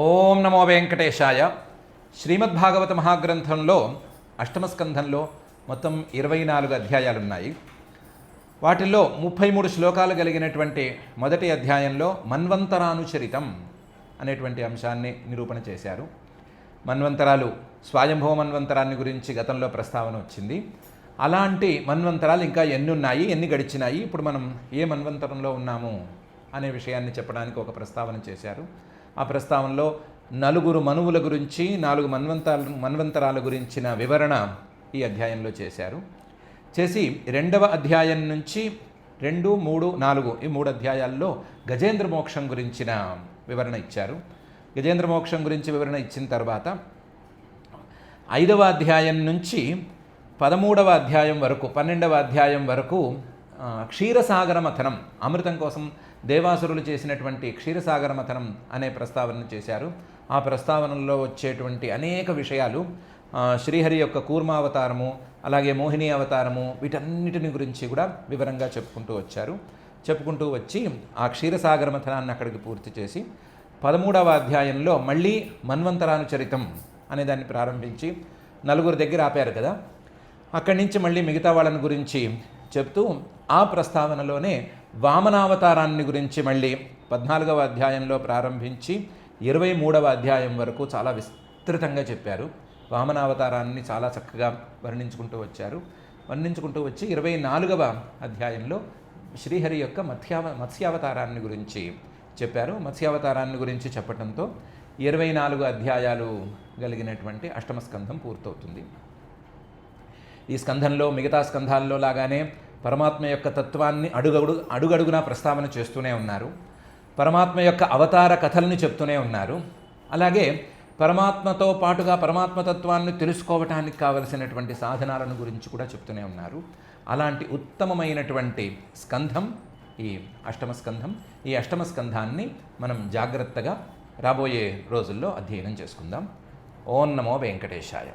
ఓం నమో వెంకటేశాయ. శ్రీమద్భాగవత మహాగ్రంథంలో అష్టమస్కంధంలో మొత్తం ఇరవై నాలుగు అధ్యాయాలు ఉన్నాయి వాటిల్లో ముప్పై మూడు శ్లోకాలు కలిగినటువంటి మొదటి అధ్యాయంలో మన్వంతరానుచరితం అనేటువంటి అంశాన్ని నిరూపణ చేశారు. మన్వంతరాలు స్వయంభవ మన్వంతరాన్ని గురించి గతంలో ప్రస్తావన వచ్చింది. అలాంటి మన్వంతరాలు ఇంకా ఎన్ని ఉన్నాయి ఎన్ని గడిచినాయి ఇప్పుడు మనం ఏ మన్వంతరంలో ఉన్నాము అనే విషయాన్ని చెప్పడానికి ఒక ప్రస్తావన చేశారు. ఆ ప్రస్తావనలో నలుగురు మనువుల గురించి నాలుగు మన్వంతరాల మన్వంతరాల గురించిన వివరణ ఈ అధ్యాయంలో చేశారు. చేసి రెండవ అధ్యాయం నుంచి రెండు మూడు నాలుగు ఈ మూడు అధ్యాయాల్లో గజేంద్ర మోక్షం గురించిన వివరణ ఇచ్చారు. గజేంద్ర మోక్షం గురించి వివరణ ఇచ్చిన తర్వాత ఐదవ అధ్యాయం నుంచి పదమూడవ అధ్యాయం వరకు పన్నెండవ అధ్యాయం వరకు క్షీరసాగర మథనం అమృతం కోసం దేవాసురులు చేసినటువంటి క్షీరసాగర మథనం అనే ప్రస్తావన చేశారు. ఆ ప్రస్తావనలో వచ్చేటువంటి అనేక విషయాలు శ్రీహరి యొక్క కూర్మావతారము అలాగే మోహిని అవతారము వీటన్నిటిని గురించి కూడా వివరంగా చెప్పుకుంటూ వచ్చారు. చెప్పుకుంటూ వచ్చి ఆ క్షీరసాగర మథనాన్ని అక్కడికి పూర్తి చేసి పదమూడవ అధ్యాయంలో మళ్ళీ మన్వంతరానుచరితం అనే దాన్ని ప్రారంభించి నలుగురు దగ్గర ఆపారు కదా. అక్కడి నుంచి మళ్ళీ మిగతా వాళ్ళని గురించి చెప్తూ ఆ ప్రస్తావనలోనే వామనావతారాన్ని గురించి మళ్ళీ పద్నాలుగవ అధ్యాయంలో ప్రారంభించి ఇరవై మూడవ అధ్యాయం వరకు చాలా విస్తృతంగా చెప్పారు. వామనావతారాన్ని చాలా చక్కగా వర్ణించుకుంటూ వచ్చారు. వర్ణించుకుంటూ వచ్చి ఇరవై నాలుగవ అధ్యాయంలో శ్రీహరి యొక్క మత్స్యావ మత్స్యావతారాన్ని గురించి చెప్పారు. మత్స్యావతారాన్ని గురించి చెప్పడంతో ఇరవై నాలుగు అధ్యాయాలు కలిగినటువంటి అష్టమస్కంధం పూర్తవుతుంది. ఈ స్కంధంలో మిగతా స్కంధాల్లో లాగానే పరమాత్మ యొక్క తత్వాన్ని అడుగడుగు అడుగడుగునా ప్రస్తావన చేస్తూనే ఉన్నారు. పరమాత్మ యొక్క అవతార కథల్ని చెప్తూనే ఉన్నారు. అలాగే పరమాత్మతో పాటుగా పరమాత్మ తత్వాన్ని తెలుసుకోవటానికి కావలసినటువంటి సాధనాలను గురించి కూడా చెప్తూనే ఉన్నారు. అలాంటి ఉత్తమమైనటువంటి స్కంధం ఈ అష్టమ స్కంధం ఈ అష్టమ స్కంధాన్ని మనం జాగ్రత్తగా రాబోయే రోజుల్లో అధ్యయనం చేసుకుందాం. ఓం నమో వెంకటేశాయ.